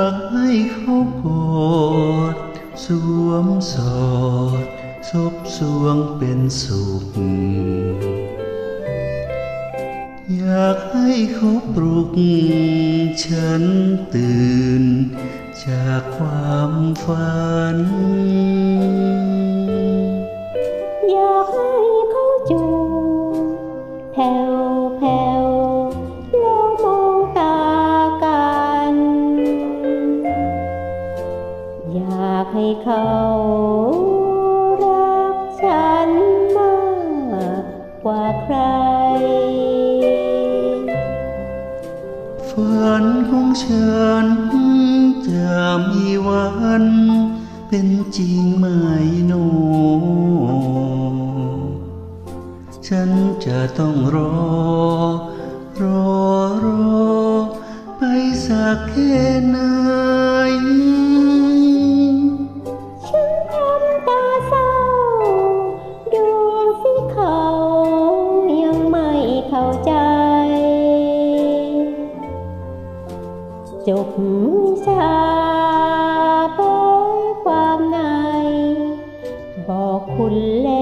ากให้เขาโพดสวมสอดซบสวงเป็นสุข อยากให้เขาปลุก ฉันตื่น จากความฝัน เขารักฉันมากกว่าใคร ฝันของฉันจะมีวัน เป็นจริงไหมโน ฉันจะต้องรอ รอรอ ไปสักแค่ไหน จบวิชาเผยความใน บอกคุณแล้ว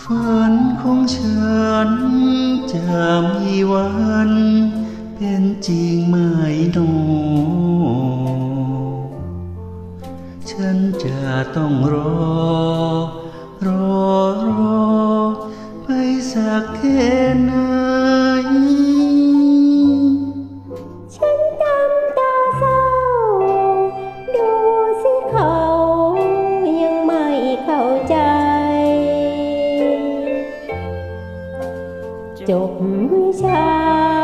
ฝันของฉันจะมีวันเป็นจริงไหมหนฉันจะต้องรอ รอรอ ไปสักแค่ไหน 就不想